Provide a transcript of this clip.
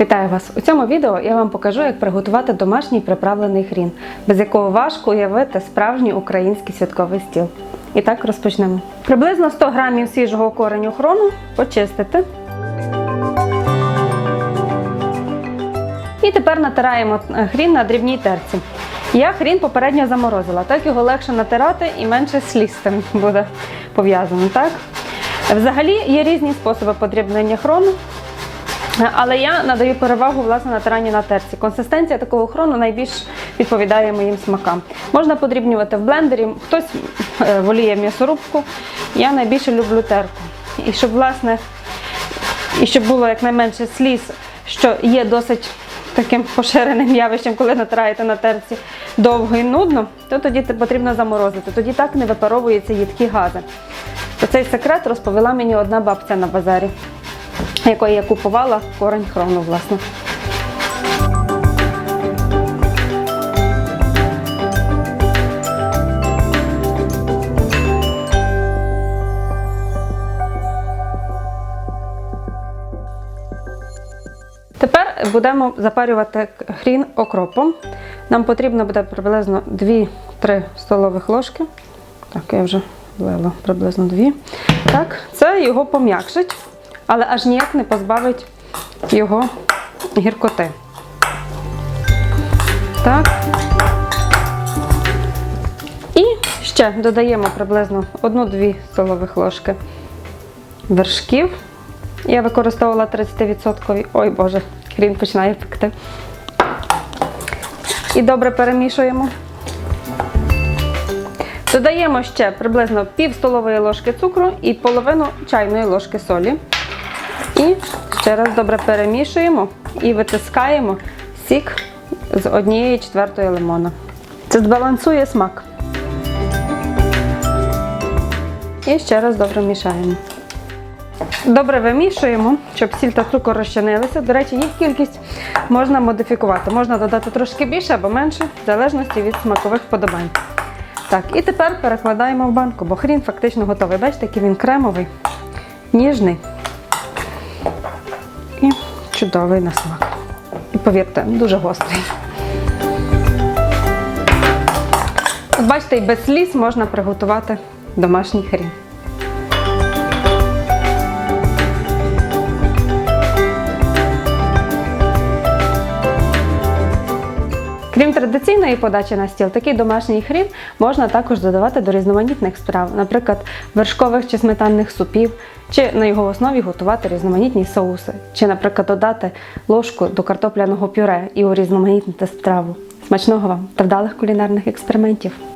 Вітаю вас! У цьому відео я вам покажу, як приготувати домашній приправлений хрін, без якого важко уявити справжній український святковий стіл. І так розпочнемо. Приблизно 100 грамів свіжого кореню хрону почистити. І тепер натираємо е, хрін на дрібній терці. Я хрін попередньо заморозила, так його легше натирати і менше цим буде пов'язано. Так? Взагалі є різні способи подрібнення хрону. Але я надаю перевагу власне натиранню на терці. Консистенція такого хрону найбільш відповідає моїм смакам. Можна подрібнювати в блендері, хтось е, воліє м'ясорубку. Я найбільше люблю терку. І щоб власне, і щоб було якнайменше сліз, що є досить таким поширеним явищем, коли натираєте на терці довго і нудно, то тоді потрібно заморозити. Тоді так не випаровуються їдкі гази. Цей секрет розповіла мені одна бабця на базарі якої я купувала корень хрону, власне. Тепер будемо запарювати хрін окропом. Нам потрібно буде приблизно 2-3 столових ложки. Так, я вже влила приблизно 2. Так, це його пом'якшить але аж ніяк не позбавить його гіркоти. Так. І ще додаємо приблизно 1-2 столових ложки вершків. Я використовувала 30%. Ой Боже, хрін починає пекти. І добре перемішуємо. Додаємо ще приблизно пів столової ложки цукру і половину чайної ложки солі. І ще раз добре перемішуємо і витискаємо сік з однієї четвертої лимона. Це збалансує смак. І ще раз добре мішаємо. Добре вимішуємо, щоб сіль та цукор розчинилися. До речі, їх кількість можна модифікувати. Можна додати трошки більше або менше, в залежності від смакових вподобань. Так, і тепер перекладаємо в банку, бо хрін фактично готовий. Бачите, який він кремовий, ніжний і чудовий на смак. І повірте, дуже гострий. Бачите, і без сліз можна приготувати домашній хрін. Традиційної подачі на стіл, такий домашній хрін можна також додавати до різноманітних страв, наприклад, вершкових чи сметанних супів, чи на його основі готувати різноманітні соуси, чи, наприклад, додати ложку до картопляного пюре і урізноманітнити страву. Смачного вам та вдалих кулінарних експериментів!